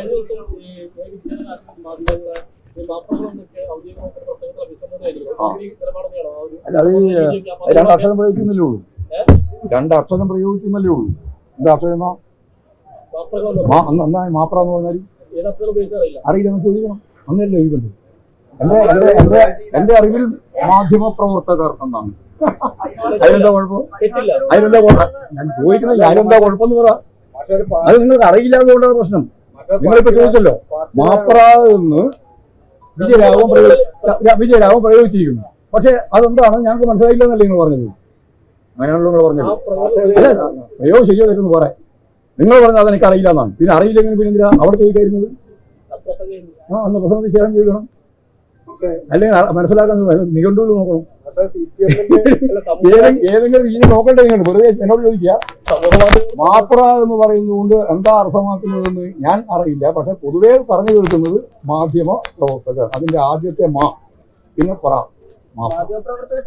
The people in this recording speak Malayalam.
കഴിഞ്ഞ ദിവസം ഈ വിദ്യാഭ്യാസ മാധ്യമങ്ങളെ ഈ മാപ്പിളകളൊക്കെ ഔദ്യോഗികമായിട്ട് പ്രസംഗത്തിൽ അഭിസംബോധന ആ. നിലപാടെന്നെയാണോ ഒരു അല്ല അത് ഈ രണ്ട് അക്ഷരം പ്രയോഗിക്കുന്നല്ലേ ഉള്ളൂ? രണ്ട് അക്ഷരം പ്രയോഗിക്കുന്നല്ലേ ഉള്ളൂ. എന്താ അക്ഷരം എന്നാ? മാപ്ര എന്ന് പറഞ്ഞാൽ അറിയില്ലെന്ന് ചോദിക്കണം. അന്നല്ലേ ചോദിക്കണ്ടേ? എന്റെ എന്റെ എന്റെ എന്റെ അറിവിൽ മാധ്യമ പ്രവർത്തകർ എന്നാണ്. അതിനെന്താ കുഴപ്പം? അതിനെന്താ കുഴപ്പം? ഞാൻ ചോദിക്കുന്നില്ല അതിനെന്താ കുഴപ്പം എന്ന് പറ. അത് നിങ്ങൾക്ക് അറിയില്ല എന്നുള്ള പ്രശ്നം. നിങ്ങളിപ്പോ ചോദിച്ചല്ലോ മാപ്രാന്ന് വിജയരാഘവൻ പ്രയോഗി വിജയരാഘവൻ പ്രയോഗിച്ചിരിക്കുന്നു. പക്ഷെ അതെന്താണ്? ഞങ്ങൾക്ക് മനസ്സിലായില്ല എന്നല്ലേ നിങ്ങൾ പറഞ്ഞത്? അങ്ങനെയാണല്ലോ നിങ്ങൾ പറഞ്ഞത്. പ്രയോഗം ശരിയോ തെറ്റെന്ന് പറയാം നിങ്ങൾ പറഞ്ഞത് അതെനിക്ക് അറിയില്ല എന്നാണ് പിന്നെ അറിയില്ലെങ്കിൽ പിന്നെ എന്തിനാ അവിടെ ചോദിക്കായിരുന്നത് ആ അന്ന് പ്രസംഗത്തിൽ ചേരാൻ ചോദിക്കണം. അല്ലെങ്കിൽ മനസ്സിലാക്കാൻ നിഘണ്ടുവിൽ നോക്കണം. ഏതെങ്കിലും നോക്കട്ടെ നിങ്ങൾ വെറുതെ എന്നോട് ചോദിക്കുക. എന്ന് പറയുന്നതുകൊണ്ട് എന്താ അർത്ഥമാക്കുന്നതെന്ന് ഞാൻ അറിയില്ല. പക്ഷെ പൊതുവേ പറഞ്ഞു കേൾക്കുന്നത് മാധ്യമ പ്രവർത്തകർ. അതിന്റെ ആദ്യത്തെ മാ. പിന്നെ പറ. മാധ്യമ പ്രവർത്തകർ